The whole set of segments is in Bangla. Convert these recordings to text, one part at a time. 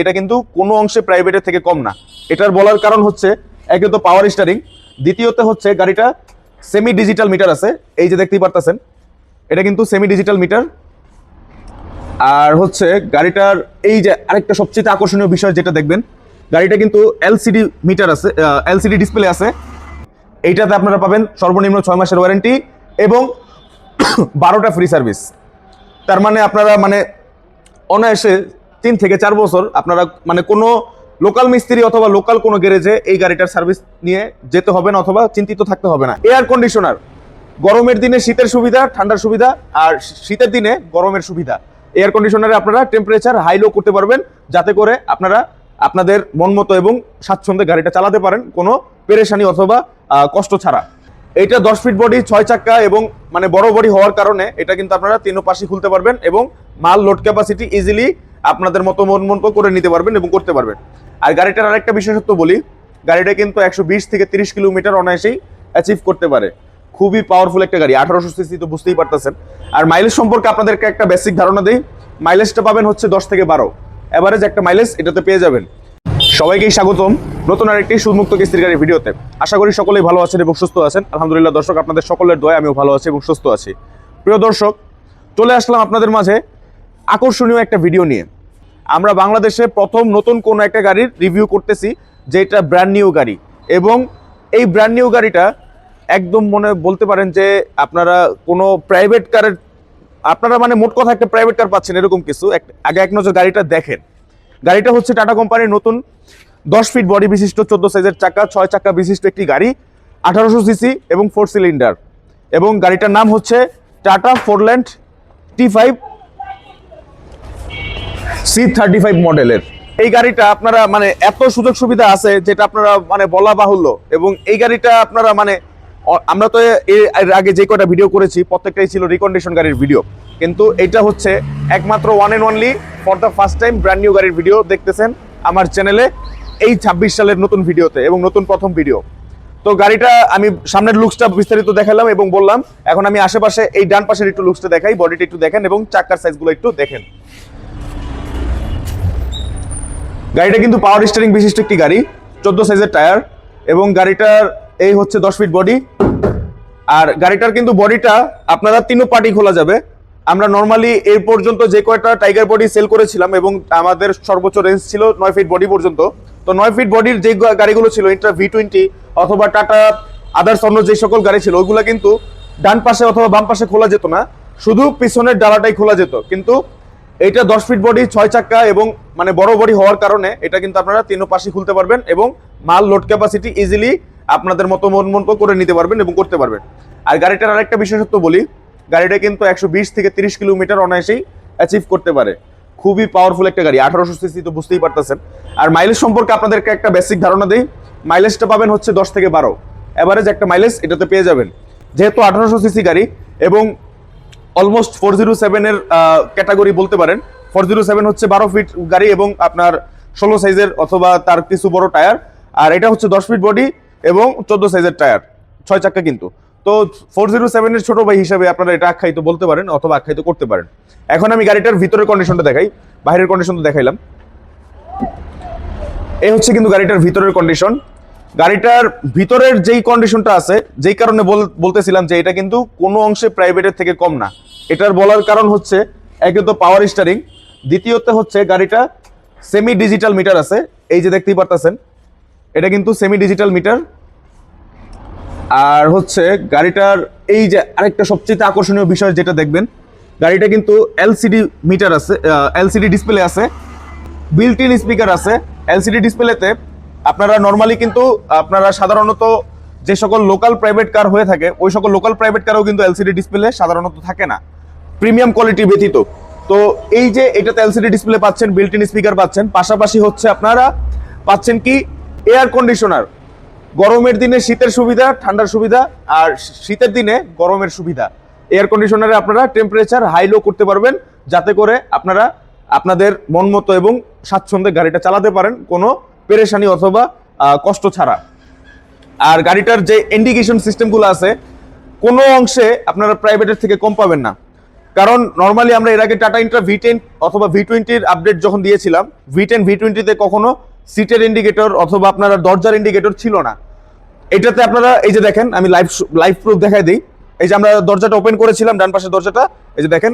এটা কিন্তু কোনো অংশে প্রাইভেটের থেকে কম না। এটার বলার কারণ হচ্ছে, একে তো পাওয়ার স্টারিং দ্বিতীয়তে হচ্ছে গাড়িটা সেমি ডিজিটাল মিটার আছে। এই যে দেখতেই পারতেছেন, এটা কিন্তু সেমি ডিজিটাল মিটার আর হচ্ছে গাড়িটার এই যে আরেকটা সবচেয়ে আকর্ষণীয় বিষয় যেটা দেখবেন, গাড়িটা কিন্তু এলসিডি মিটার আছে এলসিডি ডিসপ্লে আছে। এইটাতে আপনারা পাবেন সর্বনিম্ন ছয় মাসের ওয়ারেন্টি এবং বারোটা ফ্রি সার্ভিস তার মানে আপনারা মানে অনায়াসে তিন থেকে চার বছর আপনারা মানে কোনো লোকাল মিস্ত্রি অথবা লোকাল কোনো গ্যারেজে এই গাড়িটার সার্ভিস নিয়ে যেতে হবে না অথবা চিন্তিত থাকতে হবে না। এয়ার কন্ডিশনার গরমের দিনে শীতের সুবিধা, ঠান্ডার সুবিধা আর শীতের দিনে গরমের সুবিধা। এয়ার কন্ডিশনারে আপনারা টেম্পারেচার হাই লো করতে পারবেন যাতে করে আপনারা আপনাদের মন মতো এবং স্বাচ্ছন্দ্যে গাড়িটা চালাতে পারেন কোনো পেরেশানি অথবা কষ্ট ছাড়া। এটা দশ ফিট বডি ছয় চাক্কা এবং মানে বড় বডি হওয়ার কারণে এটা কিন্তু আপনারা তিনও পাশে খুলতে পারবেন এবং মাল লোড ক্যাপাসিটি ইজিলি আপনাদের মতো মন মতো করে নিতে পারবেন এবং করতে পারবেন। আর গাড়িটার আরেকটা বিশেষত্ব বলি, গাড়িটা কিন্তু একশো বিশ থেকে তিরিশ কিলোমিটার অনায়াসেই অ্যাচিভ করতে পারে। খুবই পাওয়ারফুল একটা গাড়ি, আঠারোশো সিসি তো বুঝতেই পারতেছেন। আর মাইলেজ সম্পর্কে আপনাদেরকে একটা বেসিক ধারণা দিই মাইলেজটা পাবেন হচ্ছে দশ থেকে বারো। এভারেজ একটা মাইলেজ এটাতে পেয়ে যাবেন। সবাইকেই স্বাগতম নতুন আরেকটি সুমুক্ত কিস্তির গাড়ি ভিডিওতে। আশা করি সকলেই ভালো আছেন এবং সুস্থ আছেন। আলহামদুলিল্লাহ, দর্শক, আপনাদের সকলের দয়, আমিও ভালো আছি এবং সুস্থ আছি। প্রিয় দর্শক, চলে আসলাম আপনাদের মাঝে আকর্ষণীয় একটা ভিডিও নিয়ে। আমরা বাংলাদেশে প্রথম নতুন কোন একটা গাড়ির রিভিউ করতেছি, যেটা ব্র্যান্ড নিউ গাড়ি। এবং এই ব্র্যান্ড নিউ গাড়িটা একদম মনে বলতে পারেন যে আপনারা কোনো প্রাইভেট কারের আপনারা মানে মোট কথা একটা প্রাইভেট কার পাচ্ছেন এরকম কিছু। আগে এক নজর গাড়িটা দেখেন। গাড়িটা হচ্ছে টাটা কোম্পানির নতুন দশ ফিট বডি বিশিষ্ট, চোদ্দ সাইজের চাকা, ছয় চাকা বিশিষ্ট একটি গাড়ি, আঠারোশো সিসি এবং ফোর সিলিন্ডার এবং গাড়িটার নাম হচ্ছে Tata Forland T five C thirty five মডেলের এই গাড়িটা আপনারা মানে এত সুযোগ সুবিধা আছে যেটা আপনারা মানে বলা বাহুল্য। এবং এই গাড়িটা আপনারা মানে আমরা তো এর আগে যে কটা ভিডিও করেছি, প্রত্যেকটাই ছিল রিকন্ডিশন গাড়ির ভিডিও কিন্তু এটা হচ্ছে একমাত্র one and only for the first time brand new গাড়ির ভিডিও দেখতেছেন আমার চ্যানেলে এই ছাব্বিশ সালের নতুন ভিডিওতে এবং নতুন প্রথম ভিডিও তো গাড়িটা আমি সামনের লুকসটা বিস্তারিত দেখালাম এবং বললাম, এখন আমি আশেপাশে এই ডান পাশের একটু লুকসটা দেখাই বডিটা একটু দেখেন এবং চাকার সাইজগুলো একটু দেখেন। গাড়িটা কিন্তু পাওয়ার স্টারিং বিশিষ্ট একটি গাড়ি, চোদ্দ সাইজের টায়ার এবং গাড়িটার এই হচ্ছে দশ ফিট বডি আর গাড়িটার কিন্তু বডিটা আপনারা তিনও পার্টি খোলা যাবে। আমরা নর্মালি এর পর্যন্ত যে কয়টা টাইগার বডি সেল করেছিলাম এবং আমাদের সর্বোচ্চ রেঞ্জ ছিল নয় ফিট বডি পর্যন্ত, তো নয় ফিট বডির যে গাড়িগুলো ছিল ইন্টার ভি টোয়েন্টি অথবা টাটা আদার্স অন্য যে সকল গাড়ি ছিল ওইগুলো কিন্তু ডান পাশে অথবা বাম পাশে খোলা যেত না, শুধু পিছনের ডালাটাই খোলা যেত। কিন্তু এটা দশ ফিট বডি ছয় চাক্কা এবং মানে বড় বডি হওয়ার কারণে এটা কিন্তু আপনারা তিনও পাশে খুলতে পারবেন এবং মাল লোড ক্যাপাসিটি ইজিলি আপনাদের মতো মন মতো করে নিতে পারবেন এবং করতে পারবেন। আর গাড়িটার আরেকটা বিশেষত্ব বলি, গাড়িটা কিন্তু একশো বিশ থেকে তিরিশ কিলোমিটার অনায়াসেই অ্যাচিভ করতে পারে। খুবই পাওয়ারফুল একটা গাড়ি, আঠারোশো সিসি তো বুঝতেই পারতেছেন। আর মাইলেজ সম্পর্কে আপনাদেরকে একটা বেসিক ধারণা দিই মাইলেজটা পাবেন হচ্ছে দশ থেকে বারো। অ্যাভারেজ একটা মাইলেজ এটাতে পেয়ে যাবেন। যেহেতু আঠারোশো সিসি গাড়ি এবং অলমোস্ট ফোর জিরো সেভেনের ক্যাটাগরি বলতে পারেন। ফোর জিরো সেভেন হচ্ছে বারো ফিট গাড়ি এবং আপনার ষোলো সাইজের অথবা তার কিছু বড় টায়ার আর এটা হচ্ছে দশ ফিট বডি এবং চোদ্দ সাইজের টায়ার ছয় চাক্কা কিন্তু। তো ফোর জিরো সেভেনের ছোটো ভাই হিসাবে আপনারা এটা আখ্যায়িত বলতে পারেন অথবা আখ্যায়িত করতে পারেন। এখন আমি গাড়িটার ভিতরের কন্ডিশনটা দেখাই, বাইরের কন্ডিশনটা দেখাইলাম। এই হচ্ছে কিন্তু গাড়িটার ভিতরের কন্ডিশন গাড়িটার ভিতরের যেই কন্ডিশনটা আছে, যেই কারণে বল- বলতেছিলাম যে এটা কিন্তু কোনো অংশে প্রাইভেটের থেকে কম না। এটার বলার কারণ হচ্ছে, একে তো পাওয়ার স্টারিং দ্বিতীয়তে হচ্ছে গাড়িটা সেমি ডিজিটাল মিটার আছে। এই যে দেখতেই পারতেছেন, এটা কিন্তু সেমি ডিজিটাল মিটার আর হচ্ছে গাড়িটার এই যে আরেকটা সবচেয়ে আকর্ষণীয় বিষয় যেটা দেখবেন, গাড়িটা কিন্তু এলসিডি মিটার আছে এলসিডি ডিসপ্লে আছে বিল্ট ইন স্পিকার আছে এলসিডি ডিসপ্লেতে আপনারা নর্মালি কিন্তু, আপনারা সাধারণত যে সকল লোকাল প্রাইভেট কার হয়ে থাকে, ওই সকল লোকাল প্রাইভেট কারও কিন্তু এলসিডি ডিসপ্লে সাধারণত থাকে না। প্রিমিয়াম কোয়ালিটি ব্যতীত। তো এই যে এটাতে এলসিডি ডিসপ্লে পাচ্ছেন বিল্ট ইন স্পিকার পাচ্ছেন, পাশাপাশি হচ্ছে আপনারা পাচ্ছেন কি এয়ার কন্ডিশনার গরমের দিনে শীতের সুবিধা, ঠান্ডার সুবিধা, আর শীতের দিনে গরমের সুবিধা। এয়ার কন্ডিশনারে আপনারা টেম্পারেচার হাই লো করতে পারবেন, যাতে করে আপনারা আপনাদের মন মতো এবং স্বাচ্ছন্দ্যে গাড়িটা চালাতে পারেন। কোনো পেরেশানি অথবা কষ্ট ছাড়া। আর গাড়িটার যে ইন্ডিকেশন সিস্টেমগুলো আছে, কোনো অংশে আপনারা প্রাইভেটের থেকে কম পাবেন না। কারণ নর্মালি আমরা এর আগে টাটা ইন্ট্রা ভি টেন অথবা ভি টোয়েন্টির আপডেট যখন দিয়েছিলাম ভি টেন ভি টোয়েন্টিতে কখনো সিটের ইন্ডিকেটর অথবা আপনারা দরজার ইন্ডিকেটর ছিল না। এটাতে আপনারা, এই যে দেখেন, আমি লাইভ লাইভ প্রুফ দেখাই দিই। এই যে আমরা দরজাটা ওপেন করেছিলাম, ডান পাশের দরজাটা, এই যে দেখেন,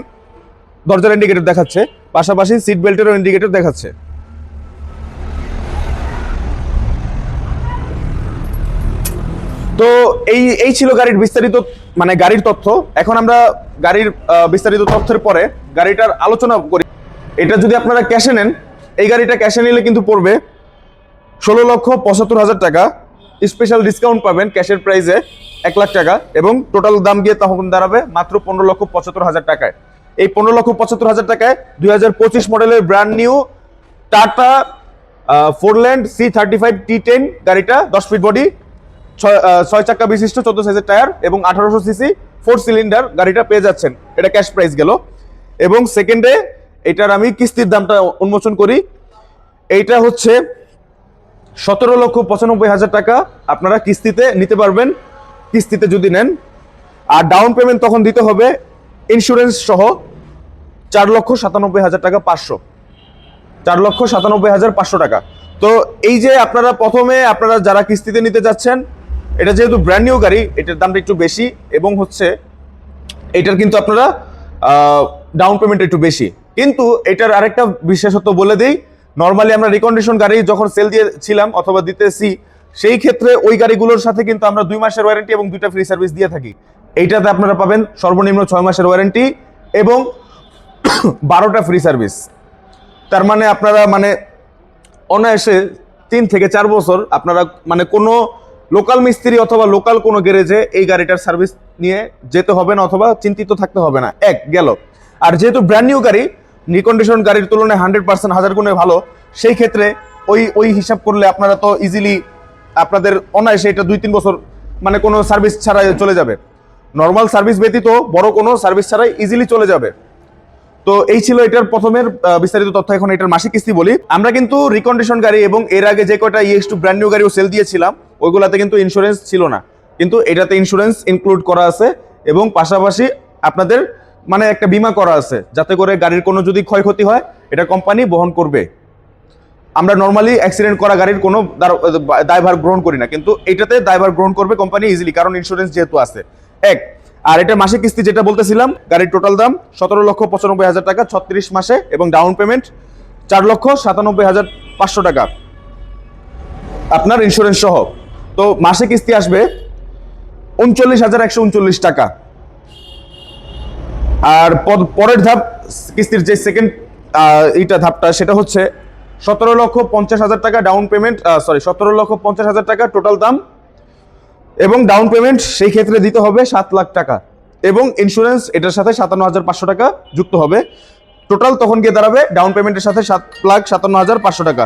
দরজার ইন্ডিকেটর দেখাচ্ছে, পাশাপাশি সিট বেল্টেরও ইন্ডিকেটর দেখাচ্ছে তো এই এই ছিল গাড়ির বিস্তারিত মানে গাড়ির তথ্য। এখন আমরা গাড়ির বিস্তারিত তথ্যের পরে গাড়িটার আলোচনা করি। এটা যদি আপনারা ক্যাশে নেন, এই গাড়িটা ক্যাশে নিলে কিন্তু পড়বে ষোলো লক্ষ পঁচাত্তর হাজার টাকা। স্পেশাল ডিসকাউন্ট পাবেন ক্যাশের প্রাইসে এক লাখ টাকা এবং টোটাল দাম গিয়ে তখন দাঁড়াবে মাত্র পনেরো লক্ষ পঁচাত্তর হাজার টাকায়। এই পনেরো লক্ষ পঁচাত্তর হাজার টাকায় দুই হাজার পঁচিশ মডেলের brand new Tata Forland C thirty five T ten গাড়িটা দশ ফিট বডি ছয় চাকা বিশিষ্ট চোদ্দ সাইজের টায়ার এবং আঠারোশো সিসি ফোর সিলিন্ডার গাড়িটা পেয়ে যাচ্ছেন। এটা ক্যাশ প্রাইস গেল। এবং সেকেন্ডে এটার আমি কিস্তির দামটা উন্মোচন করি। এইটা হচ্ছে সতেরো লক্ষ পঁচানব্বই হাজার টাকা। আপনারা কিস্তিতে নিতে পারবেন। কিস্তিতে যদি নেন। আর ডাউন পেমেন্ট তখন দিতে হবে ইন্স্যুরেন্স সহ চার লক্ষ সাতানব্বই হাজার টাকা পাঁচশো। চার লক্ষ সাতানব্বই হাজার পাঁচশো টাকা। তো এই যে আপনারা প্রথমে আপনারা যারা কিস্তিতে নিতে যাচ্ছেন এটা যেহেতু ব্র্যান্ড নিউ গাড়ি, এটার দামটা একটু বেশি এবং হচ্ছে এটার কিন্তু আপনারা ডাউন পেমেন্ট একটু বেশি। কিন্তু এটার আরেকটা বিশেষত্ব বলে দিই নর্মালি আমরা রিকন্ডিশন গাড়ি যখন সেল দিয়েছিলাম অথবা দিতেছি, সেই ক্ষেত্রে ওই গাড়িগুলোর সাথে কিন্তু আমরা দুই মাসের ওয়ারেন্টি এবং দুইটা ফ্রি সার্ভিস দিয়ে থাকি। এইটাতে আপনারা পাবেন সর্বনিম্ন ছয় মাসের ওয়ারেন্টি এবং বারোটা ফ্রি সার্ভিস তার মানে আপনারা মানে অনায়াসে তিন থেকে চার বছর আপনারা মানে কোনো লোকাল মিস্ত্রি অথবা লোকাল কোনো গ্যারেজে এই গাড়িটার সার্ভিস নিয়ে যেতে হবে না অথবা চিন্তিত থাকতে হবে না। এক, গেল। আর যেহেতু ব্র্যান্ড নিউ গাড়ি রিকন্ডিশন গাড়ির তুলনায় হান্ড্রেড পার্সেন্ট হাজার গুণে ভালো, সেই ক্ষেত্রে ওই ওই হিসাব করলে আপনারা তো ইজিলি আপনাদের অনায়াসে এটা দুই, তিন বছর মানে কোনো সার্ভিস ছাড়াই চলে যাবে। নর্মাল সার্ভিস ব্যতীত বড় কোনো সার্ভিস ছাড়াই ইজিলি চলে যাবে। তো এই ছিল এটার প্রথমের বিস্তারিত তথ্য। এখন এটার মাসিক কিস্তি বলি। আমরা কিন্তু রিকন্ডিশন গাড়ি এবং এর আগে যে কয়টা ইএক্স টু ব্র্যান্ড নিউ গাড়িও সেল দিয়েছিলাম ওইগুলাতে কিন্তু ইন্স্যুরেন্স ছিল না। কিন্তু এটাতে ইন্স্যুরেন্স ইনক্লুড করা আছে এবং পাশাপাশি আপনাদের মানে একটা বীমা করা আছে, যাতে করে গাড়ির কোনো যদি ক্ষয়ক্ষতি হয়, এটা কোম্পানি বহন করবে। আমরা নর্মালি অ্যাক্সিডেন্ট করা গাড়ির কোনো দায়ভার গ্রহণ করি না, কিন্তু এটাতে দায়ভার গ্রহণ করবে কোম্পানি ইজিলি কারণ ইন্স্যুরেন্স যেহেতু আছে। এক, আর এটা মাসিক কিস্তি যেটা বলতেছিলাম, গাড়ির টোটাল দাম সতেরো লক্ষ পঁচানব্বই হাজার টাকা, ছত্রিশ মাসে, এবং ডাউন পেমেন্ট চার লক্ষ সাতানব্বই হাজার পাঁচশো টাকা। আপনার ইন্স্যুরেন্স সহ। তো মাসে কিস্তি আসবে উনচল্লিশ হাজার একশো উনচল্লিশ টাকা। আর পরের ধাপ কিস্তির যে সেকেন্ড এইটা ধাপটা, সেটা হচ্ছে সতেরো লক্ষ পঞ্চাশ হাজার টাকা ডাউন পেমেন্ট সরি সতেরো লক্ষ পঞ্চাশ হাজার টাকা টোটাল দাম এবং ডাউন পেমেন্ট সেই ক্ষেত্রে দিতে হবে সাত লাখ টাকা এবং ইন্স্যুরেন্স এটার সাথে সাতান্ন হাজার পাঁচশো টাকা যুক্ত হবে। টোটাল তখন গিয়ে দাঁড়াবে ডাউন পেমেন্টের সাথে সাত লাখ সাতান্ন হাজার পাঁচশো টাকা।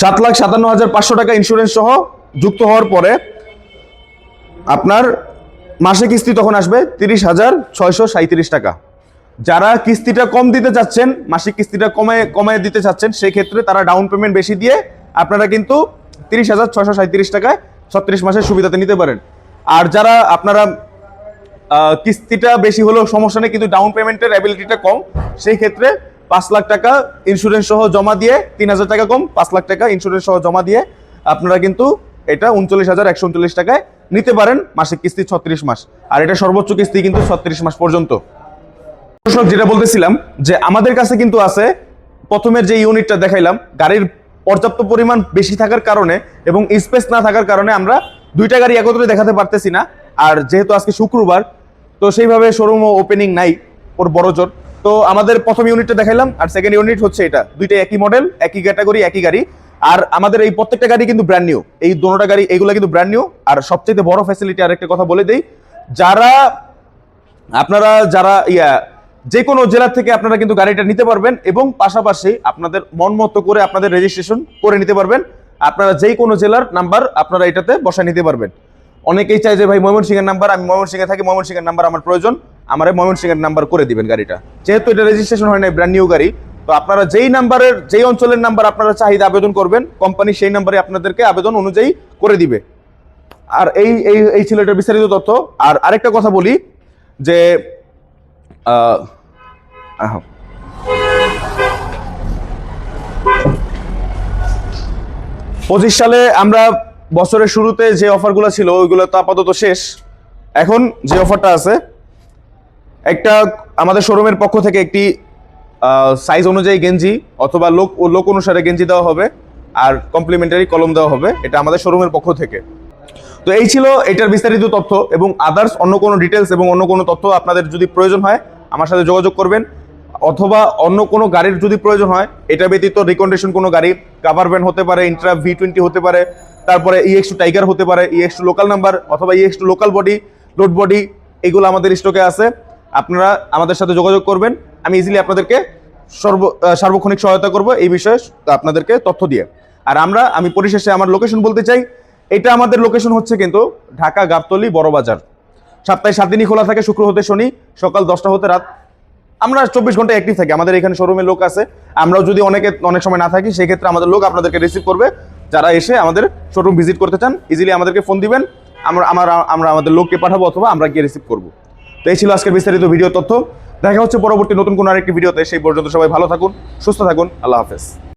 সাত লাখ সাতান্ন হাজার পাঁচশো টাকা ইন্স্যুরেন্স সহ যুক্ত হওয়ার পরে আপনার মাসে কিস্তি তখন আসবে তিরিশ হাজার ছয়শো সাঁত্রিশ টাকা। যারা কিস্তিটা কম দিতে চাচ্ছেন, মাসিক কিস্তিটা কমায় কমায় দিতে চাচ্ছেন, সেক্ষেত্রে তারা ডাউন পেমেন্ট বেশি দিয়ে আপনারা কিন্তু তিরিশ হাজার ছয়শো সাঁত্রিশ টাকায় ছত্রিশ মাসের সুবিধাতে নিতে পারেন। আর যারা আপনারা কিস্তিটা বেশি হলেও সমস্যা নেই, কিন্তু ডাউন পেমেন্টের অ্যাবিলিটিটা কম সেই ক্ষেত্রে পাঁচ লাখ টাকা ইন্স্যুরেন্স সহ জমা দিয়ে, তিন হাজার টাকা কম, পাঁচ লাখ টাকা ইন্স্যুরেন্স সহ জমা দিয়ে আপনারা কিন্তু এটা উনচল্লিশ হাজার, একশো উনচল্লিশ টাকায় নিতে পারেন মাসিক কিস্তি ছত্রিশ মাস। আর এটা সর্বোচ্চ কিস্তি কিন্তু ছত্রিশ মাস পর্যন্ত। যেটা বলতেছিলাম যে আমাদের কাছে কিন্তু আছে, প্রথমের যে ইউনিটটা দেখাইলাম, গাড়ির পর্যাপ্ত পরিমাণ বেশি থাকার কারণে এবং স্পেস না থাকার কারণে আমরা দুইটা গাড়ি একত্রে দেখাতে পারতেছি না। আর যেহেতু আজকে শুক্রবার, তো সেইভাবে শোরুম ওপেনিং নাই, ওর বড় জোর। তো আমাদের প্রথম ইউনিটটা দেখাইলাম, আর সেকেন্ড ইউনিট হচ্ছে এটা। দুইটা একই মডেল একই ক্যাটাগরি একই গাড়ি। আর আমাদের এই প্রত্যেকটা গাড়ি কিন্তু ব্র্যান্ড নিউ এই দোনোটা গাড়ি, এইগুলো কিন্তু ব্র্যান্ড নিউ আর সবচেয়ে বড় ফ্যাসিলিটি আর একটা কথা বলে দেই, যারা, আপনারা যারা, ইয়া যে কোনো জেলা থেকে আপনারা কিন্তু গাড়িটা নিতে পারবেন এবং পাশাপাশি আপনাদের মন মতো করে আপনাদের রেজিস্ট্রেশন করে নিতে পারবেন। আপনারা যে কোনো জেলার নাম্বার আপনারা এটাতে বসায় নিতে পারবেন। অনেকেই চাই যে, ভাই, ময়মনসিংহের নাম্বার আমি ময়মনসিংহে থাকি, ময়মনসিংহের নাম্বার আমার প্রয়োজন। আমার ময়মনসিংহের নাম্বার করে দিবেন গাড়িটা যেহেতু এটা রেজিস্ট্রেশন হয় না ব্র্যান্ড নিউ গাড়ি, তো আপনারা যেই নাম্বারের যেই অঞ্চলের নাম্বার আপনারা চাহিদা আবেদন করবেন কোম্পানি সেই নাম্বারে আপনাদেরকে আবেদন অনুযায়ী করে দিবে আর এই এই এই ছিল এটার বিস্তারিত তথ্য, আর আরেকটা কথা বলি, যে। পঁচিশ সালে আমরা বছরের শুরুতে যে অফারগুলো ছিল, ওইগুলো তো আপাতত শেষ এখন যে অফারটা আছে একটা আমাদের শোরুমের পক্ষ থেকে একটি সাইজ অনুযায়ী গেঞ্জি অথবা লোক ও লোক অনুসারে গেঞ্জি দেওয়া হবে আর কমপ্লিমেন্টারি কলম দেওয়া হবে। এটা আমাদের শোরুমের পক্ষ থেকে। তো এই ছিল এটার বিস্তারিত তথ্য এবং আদার্স অন্য কোনো ডিটেলস এবং অন্য কোনো তথ্য আপনাদের যদি প্রয়োজন হয়, আমার সাথে যোগাযোগ করবেন। অথবা অন্য কোনো গাড়ির যদি প্রয়োজন হয়, এটা ব্যতীত রিকন্ডিশন কোনো গাড়ি কাভার ভ্যান হতে পারে ইন্ট্রা ভি টোয়েন্টি হতে পারে, তারপরে ইএক্স টু টাইগার হতে পারে ইএক্স টু লোকাল নাম্বার অথবা EX two local body load body এগুলো আমাদের স্টকে আছে। আপনারা আমাদের সাথে যোগাযোগ করবেন। আমি ইজিলি আপনাদেরকে সর্ব সার্বক্ষণিক সহায়তা করব এই বিষয়ে আপনাদেরকে তথ্য দিয়ে। আর আমরা, আমি পরিশেষে আমার লোকেশন বলতে চাই, এটা আমাদের লোকেশন হচ্ছে কিন্তু ঢাকা গাবতলি বড় বাজার। সপ্তাহে সাত দিনই খোলা থাকে, শুক্র হতে শনি, সকাল দশটা হতে রাত। আমরা চব্বিশ ঘণ্টা অ্যাক্টিভ থাকি, আমাদের এখানে শোরুমে লোক আছে। আমরাও যদি অনেকে, অনেক সময় না থাকি, সেক্ষেত্রে আমাদের লোক আপনাদেরকে রিসিভ করবে। যারা এসে আমাদের শোরুম ভিজিট করতে চান ইজিলি আমাদেরকে ফোন দিবেন। আমরা আমরা আমরা আমাদের লোককে পাঠাবো অথবা আমরা গিয়ে রিসিভ করব। তো এই ছিল আজকের বিস্তারিত ভিডিও তথ্য। দেখা হচ্ছে পরবর্তী নতুন কোনো আরেকটি ভিডিওতে। সেই পর্যন্ত সবাই ভালো থাকুন, সুস্থ থাকুন। আল্লাহ হাফেজ।